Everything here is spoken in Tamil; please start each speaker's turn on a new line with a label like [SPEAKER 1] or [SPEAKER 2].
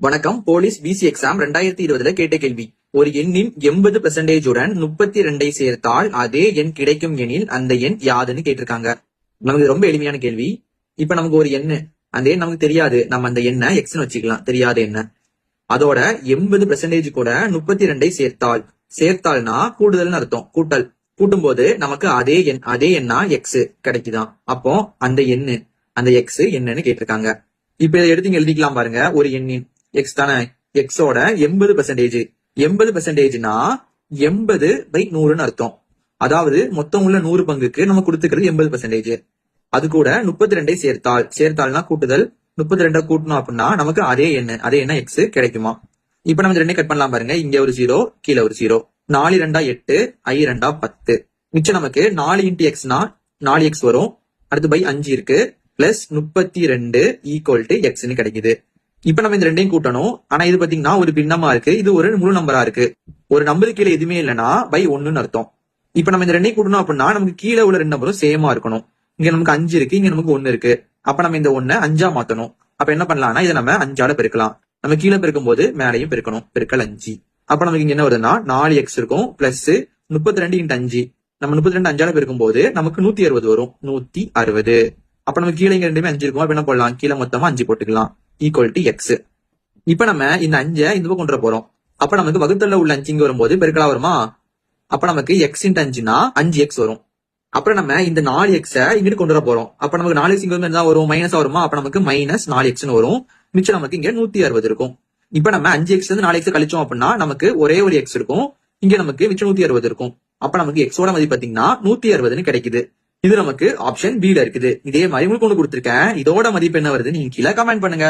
[SPEAKER 1] வணக்கம் போலீஸ் பிசி எக்ஸாம் ரெண்டாயிரத்தி இருபதுல கேட்ட கேள்வி. ஒரு எண்ணின் எண்பது பெர்சன்டேஜுடன் முப்பத்தி ரெண்டை சேர்த்தால் அதே எண் கிடைக்கும் எனில் அந்த எண் யாதுன்னு கேட்டிருக்காங்க. நமக்கு ரொம்ப எளிமையான கேள்வி. இப்ப நமக்கு ஒரு எண்ணு. அந்த எண் நமக்கு தெரியாது. நம்ம அந்த எண்ணை எக்ஸ்னு வச்சுக்கலாம். தெரியாத எண்ண. அதோட எண்பது பெர்சன்டேஜ் கூட முப்பத்தி ரெண்டை சேர்த்தால். சேர்த்தால்னா கூடுதல்னு அர்த்தம். கூட்டல். கூட்டும்போது நமக்கு அதே எண் அதே எண்ணா எக்ஸ் கிடைக்குதாம் அப்போ அந்த எண்ணு அந்த எக்ஸ் என்னன்னு கேட்டிருக்காங்க. இப்ப இதை எடுத்து எழுதிக்கலாம் பாருங்க. ஒரு எண்ணின் எக்ஸ் தானே? எக்ஸோட எண்பது பெர்சன்டேஜ் எண்பது பெர்சன்டேஜ்னா எண்பது பை நூறுன்னு அர்த்தம். அதாவது மொத்தம் உள்ள நூறு பங்குக்கு நம்ம கொடுத்துக்கிறது எண்பது பெர்சன்டேஜ் அது கூட முப்பத்தி ரெண்டை சேர்த்தால். சேர்த்தால்னா கூட்டுதல். முப்பத்தி ரெண்டை கூட்டணும் அப்படின்னா நமக்கு அதே எண்ணு. அதே எண்ண எக்ஸ் கிடைக்குமா? இப்ப நம்ம ரெண்டே கட் பண்ணலாம் பாருங்க. இங்க ஒரு ஜீரோ கீழே ஒரு ஜீரோ நாலு ரெண்டா எட்டு ஐ ரெண்டா பத்து. மிச்சம் நமக்கு நாலு இன்டி எக்ஸ்னா நாலு எக்ஸ் வரும். அடுத்து பை அஞ்சு இருக்கு. பிளஸ் முப்பத்தி ரெண்டு ஈக்குவல் டு எக்ஸ்ன்னு கிடைக்குது. இப்ப நம்ம இந்த ரெண்டையும் கூட்டணும். ஆனா இது பாத்தீங்கன்னா ஒரு பின்னமா இருக்கு. இது ஒரு முழு நம்பரா இருக்கு. ஒரு நம்பருக்கு கீழே எதுவுமே இல்லைன்னா பை ஒன்னு அர்த்தம். இப்ப நம்ம இந்த ரெண்டையும் கூட்டணும் அப்படின்னா நமக்கு கீழே உள்ள ரெண்டு நம்பரும் சேமா இருக்கணும். இங்க நமக்கு அஞ்சு இருக்கு. இங்க நமக்கு ஒன்னு இருக்கு. அப்ப நம்ம இந்த ஒண்ண அஞ்சா மாத்தணும். அப்ப என்ன பண்ணலாம்னா இதை நம்ம அஞ்சால பெருக்கலாம். நம்ம கீழே பெருக்கும் போது மேலையும் பெருக்கணும். பெருக்கல் அஞ்சு. அப்ப நமக்கு இங்க என்ன வருதுன்னா நாலு எக்ஸ் இருக்கும் பிளஸ் முப்பத்தி ரெண்டு இன்ட் அஞ்சு. நம்ம முப்பத்தி ரெண்டு அஞ்சால பெருக்கும் போது நமக்கு நூத்தி அறுபது வரும். நூத்தி அறுபது. அப்ப நம்ம கீழே இங்க ரெண்டுமே அஞ்சு இருக்கும். அப்ப என்ன போடலாம்? கீழே மொத்தமா அஞ்சு போட்டுக்கலாம். ஈக்குவல் டு எக்ஸ் இப்ப நம்ம இந்த அஞ்சை இந்த பக்கம் கொண்டு வர போறோம். அப்ப நமக்கு வகுத்தல்ல உள்ள அஞ்சு இங்க வரும்போது பெருக்கலா வருமா? அப்ப நமக்கு எக்ஸ் இன்ட் அஞ்சுனா அஞ்சு எக்ஸ் வரும். அப்புறம் நம்ம இந்த நாலு எக்ஸ இங்கிட்டு கொண்டு வர போறோம். அப்ப நமக்கு நாலு எக்ஸ் இங்க என்ன வரும்? மைனஸ் வருமா? அப்ப நமக்கு மைனஸ் நாலு எக்ஸ்னு வரும். மிச்சம் நமக்கு இங்க நூத்தி அறுபது இருக்கும். இப்ப நம்ம அஞ்சு எக்ஸ் இருந்து நாலு எக்ஸ் கழிச்சோம் அப்படின்னா நமக்கு ஒரே ஒரு எக்ஸ் இருக்கும். இங்க நமக்கு மிச்சம் நூத்தி அறுபது இருக்கும். அப்ப நமக்கு எக்ஸோட மதிப்பு பாத்தீங்கன்னா நூத்தி அறுபதுன்னு கிடைக்குது. இது நமக்கு ஆப்ஷன் பி ல இருக்குது. இதே மாதிரி உங்களுக்கு ஒண்ணு கொடுத்துருக்கேன். இதோட மதிப்பு என்ன வருது நீங்க கீழே கமெண்ட் பண்ணுங்க.